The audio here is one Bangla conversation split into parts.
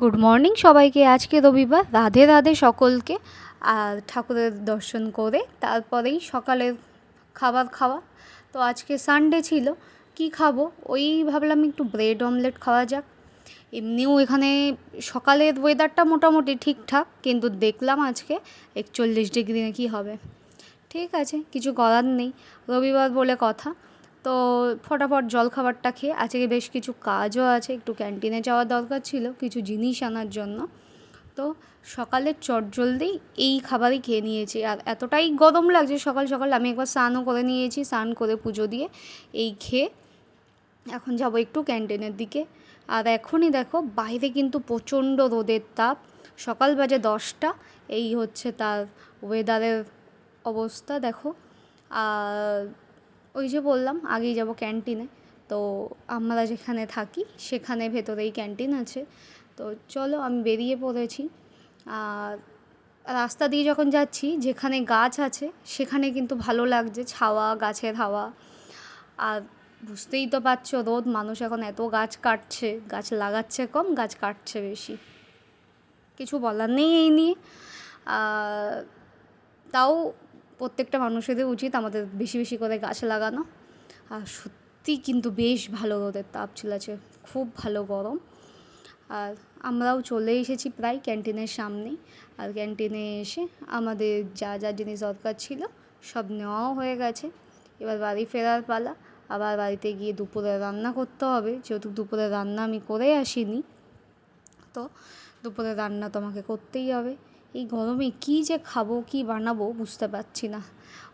গুড মর্নিং সবাইকে, আজকে রবিবার। রাধে রাধে সকলকে। আর ঠাকুরের দর্শন করে তারপরেই সকালের খাবার খাওয়া। তো আজকে সানডে ছিল, কি খাব? ওই ভাবলাম একটু ব্রেড অমলেট খাওয়া যাক। এমনিও এখানে সকালের ওয়েদারটা মোটামুটি ঠিকঠাক, কিন্তু দেখলাম আজকে একচল্লিশ ডিগ্রি নাকি হবে। ঠিক আছে, কিছু করার নেই। রবিবার বলে কথা। তো ফটাফট জলখাবারটা খেয়ে আজকে বেশ কিছু কাজও আছে, একটু ক্যান্টিনে যাওয়ার দরকার ছিল, কিছু জিনিস আনার জন্য। তো সকালের চটজলদি এই খাবারই খেয়ে নিয়েছি। আর এতটাই গরম লাগছে সকাল সকাল, আমি একবার স্নানও করে নিয়েছি, স্নান করে পুজো দিয়ে এই খেয়ে এখন যাব একটু ক্যান্টিনের দিকে। আর এখনই দেখো, বাইরে কিন্তু প্রচণ্ড রোদের তাপ। সকাল বাজে দশটা, এই হচ্ছে তার ওয়েদারের অবস্থা, দেখো। আর ওই যে বললাম, আগেই যাব ক্যান্টিনে। তো আমরা যেখানে থাকি, সেখানে ভেতরেই ক্যান্টিন আছে। তো চলো, আমি বেরিয়ে পড়েছি। আর রাস্তা দিয়ে যখন যাচ্ছি, যেখানে গাছ আছে, সেখানে কিন্তু ভালো লাগছে, ছাওয়া, গাছের হাওয়া। আর বুঝতেই তো পারছ, রোদ, মানুষ এখন এত গাছ কাটছে, গাছ লাগাচ্ছে কম, গাছ কাটছে বেশি। কিছু বলার নেই এই নিয়ে। তাও প্রত্যেকটা মানুষেরই উচিত আমাদের বেশি বেশি করে গাছ লাগানো। আর সত্যি কিন্তু বেশ ভালো রোদের তাপ ছিল আছে খুব ভালো গরম। আর আমরাও চলে এসেছি প্রায় ক্যান্টিনের সামনেই। আর ক্যান্টিনে এসে আমাদের যা যা জিনিস দরকার ছিল সব নেওয়াও হয়ে গেছে। এবার বাড়ি ফেরার পালা, আবার বাড়িতে গিয়ে দুপুরে রান্না করতে হবে। যেহেতু দুপুরে রান্না আমি করে আসিনি, তো দুপুরে রান্না তো আমাকে করতেই হবে। এই গরমে কী যে খাব, কী বানাবো বুঝতে পারছি না।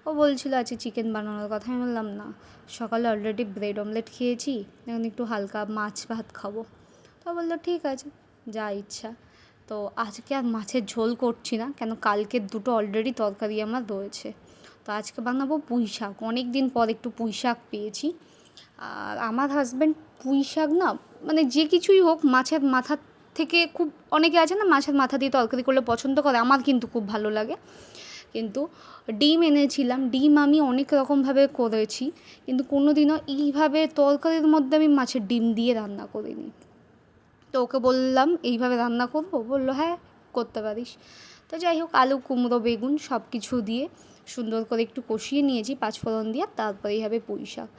ও বলছিল আছে চিকেন বানানোর কথা। আমি বললাম, না, সকালে অলরেডি ব্রেড অমলেট খেয়েছি, এখন একটু হালকা মাছ ভাত খাব। তো বলল, ঠিক আছে, যা ইচ্ছা। তো আজকে আর মাছের ঝোল করছি না, কেন কালকের দুটো অলরেডি তরকারি আমার রয়েছে। তো আজকে বানাবো পুঁই শাক। অনেক দিন পর একটু পুঁই শাক পেয়েছি। আর আমার হাজব্যান্ড পুঁই শাক না মানে যে কিছুই হোক, মাছের মাথার থেকে খুব, অনেকে আছে না, মাছের মাথা দিয়ে তরকারি করলে পছন্দ করে, আমার কিন্তু খুব ভালো লাগে। কিন্তু ডিম এনেছিলাম, ডিম আমি অনেক রকমভাবে করেছি, কিন্তু কোনো দিনও এইভাবে তরকারির মধ্যে আমি মাছের ডিম দিয়ে রান্না করিনি। তো ওকে বললাম, এইভাবে রান্না করব? বলল হ্যাঁ করতে পারিস। তো যাই হোক, আলু, কুমড়ো, বেগুন সব কিছু দিয়ে সুন্দর করে একটু কষিয়ে নিয়েছি পাঁচফোড়ন দিয়ে, তারপরে এইভাবে পুঁই শাক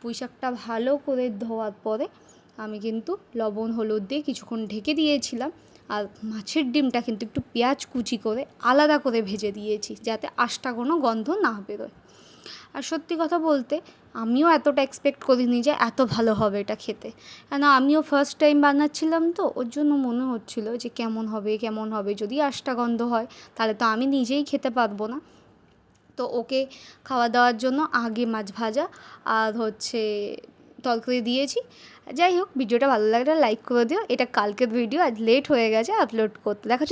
পুঁই শাকটা ভালো করে ধোয়ার পরে আমি কিন্তু লবণ, হলুদ দিয়ে কিছুক্ষণ ঢেকে দিয়েছিলাম। আর মাছের ডিমটা কিন্তু একটু পেঁয়াজ কুচি করে আলাদা করে ভেজে দিয়েছি যাতে আশটা কোনো গন্ধ না বেরোয়। আর সত্যি কথা বলতে, আমিও এতটা এক্সপেক্ট করিনি যে এত ভালো হবে এটা খেতে। কেন আমিও ফার্স্ট টাইম বানাচ্ছিলাম তো, ওর জন্য মনে হচ্ছিল যে কেমন হবে কেমন হবে, যদি আশটা গন্ধ হয়, তাহলে তো আমি নিজেই খেতে পারব না। তো ওকে খাওয়া দাওয়ার জন্য আগে মাছ ভাজা আর হচ্ছে তরকারি দিয়েছি। যাই হোক, ভিডিওটা ভালো লাগলে লাইক করে দিও। এটা কালকের ভিডিও আজ লেট হয়ে গেছে আপলোড করতে। দেখা